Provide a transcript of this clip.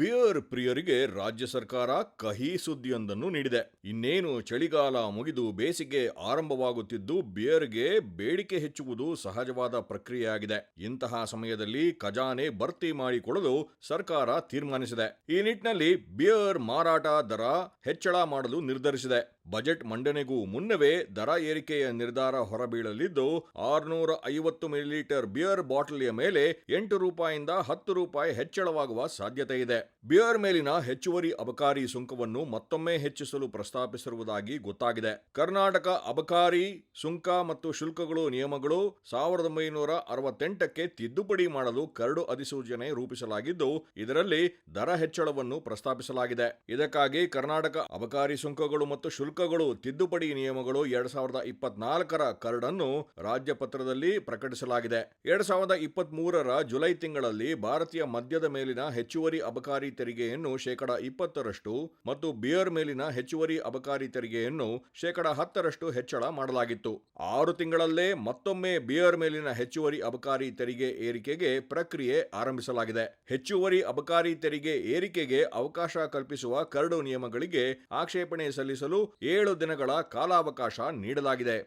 Beer ಪ್ರಿಯರಿಗೆ ರಾಜ್ಯ ಸರ್ಕಾರ ಕಹಿ ಸುದ್ದಿಯೊಂದನ್ನು ನೀಡಿದೆ. ಇನ್ನೇನು ಚಳಿಗಾಲ ಮುಗಿದು ಬೇಸಿಗೆ ಆರಂಭವಾಗುತ್ತಿದ್ದು ಬಿಯರ್ಗೆ ಬೇಡಿಕೆ ಹೆಚ್ಚುವುದು ಸಹಜವಾದ ಪ್ರಕ್ರಿಯೆಯಾಗಿದೆ. ಇಂತಹ ಸಮಯದಲ್ಲಿ ಖಜಾನೆ ಭರ್ತಿ ಮಾಡಿಕೊಳ್ಳಲು ಸರ್ಕಾರ ತೀರ್ಮಾನಿಸಿದೆ. ಈ ನಿಟ್ಟಿನಲ್ಲಿ ಬಿಯರ್ ಮಾರಾಟ ದರ ಹೆಚ್ಚಳ ಮಾಡಲು ನಿರ್ಧರಿಸಿದೆ. ಬಜೆಟ್ ಮಂಡನೆಗೂ ಮುನ್ನವೇ ದರ ಏರಿಕೆಯ ನಿರ್ಧಾರ ಹೊರಬೀಳಲಿದ್ದು ಆರುನೂರ ಐವತ್ತು ಮಿಲಿಲೀಟರ್ ಬಿಯರ್ ಬಾಟಲಿಯ ಮೇಲೆ ಎಂಟು ರೂಪಾಯಿಂದ ಹತ್ತು ರೂಪಾಯಿ ಹೆಚ್ಚಳವಾಗುವ ಸಾಧ್ಯತೆ ಇದೆ. ಬಿಯರ್ ಮೇಲಿನ ಹೆಚ್ಚುವರಿ ಅಬಕಾರಿ ಸುಂಕವನ್ನು ಮತ್ತೊಮ್ಮೆ ಹೆಚ್ಚಿಸಲು ಪ್ರಸ್ತಾಪಿಸಿರುವುದಾಗಿ ಗೊತ್ತಾಗಿದೆ. ಕರ್ನಾಟಕ ಅಬಕಾರಿ ಸುಂಕ ಮತ್ತು ಶುಲ್ಕಗಳು ನಿಯಮಗಳು ಸಾವಿರದ ಒಂಬೈನೂರ ಅರವತ್ತೆಂಟಕ್ಕೆ ತಿದ್ದುಪಡಿ ಮಾಡಲು ಕರಡು ಅಧಿಸೂಚನೆ ರೂಪಿಸಲಾಗಿದ್ದು, ಇದರಲ್ಲಿ ದರ ಹೆಚ್ಚಳವನ್ನು ಪ್ರಸ್ತಾಪಿಸಲಾಗಿದೆ. ಇದಕ್ಕಾಗಿ ಕರ್ನಾಟಕ ಅಬಕಾರಿ ಸುಂಕಗಳು ಮತ್ತು ಶುಲ್ಕಗಳು ತಿದ್ದುಪಡಿ ನಿಯಮಗಳು ಎರಡ್ ಸಾವಿರದ ಇಪ್ಪತ್ನಾಲ್ಕರ ಕರಡನ್ನು ರಾಜ್ಯಪತ್ರದಲ್ಲಿ ಪ್ರಕಟಿಸಲಾಗಿದೆ. ಎರಡ್ ಸಾವಿರದ ಇಪ್ಪತ್ತ್ ಮೂರರ ಜುಲೈ ತಿಂಗಳಲ್ಲಿ ಭಾರತೀಯ ಮದ್ಯದ ಮೇಲಿನ ಹೆಚ್ಚುವರಿ ಅಬಕಾರಿ ತೆರಿಗೆಯನ್ನು ಶೇಕಡ ಇಪ್ಪತ್ತರಷ್ಟು ಮತ್ತು ಬಿಯರ್ ಮೇಲಿನ ಹೆಚ್ಚುವರಿ ಅಬಕಾರಿ ತೆರಿಗೆಯನ್ನು ಶೇಕಡ ಹತ್ತರಷ್ಟು ಹೆಚ್ಚಳ ಮಾಡಲಾಗಿತ್ತು. ಆರು ತಿಂಗಳಲ್ಲೇ ಮತ್ತೊಮ್ಮೆ ಬಿಯರ್ ಮೇಲಿನ ಹೆಚ್ಚುವರಿ ಅಬಕಾರಿ ತೆರಿಗೆ ಏರಿಕೆಗೆ ಪ್ರಕ್ರಿಯೆ ಆರಂಭಿಸಲಾಗಿದೆ. ಹೆಚ್ಚುವರಿ ಅಬಕಾರಿ ತೆರಿಗೆ ಏರಿಕೆಗೆ ಅವಕಾಶ ಕಲ್ಪಿಸುವ ಕರಡು ನಿಯಮಗಳಿಗೆ ಆಕ್ಷೇಪಣೆ ಸಲ್ಲಿಸಲು ಏಳು ದಿನಗಳ ಕಾಲಾವಕಾಶ ನೀಡಲಾಗಿದೆ.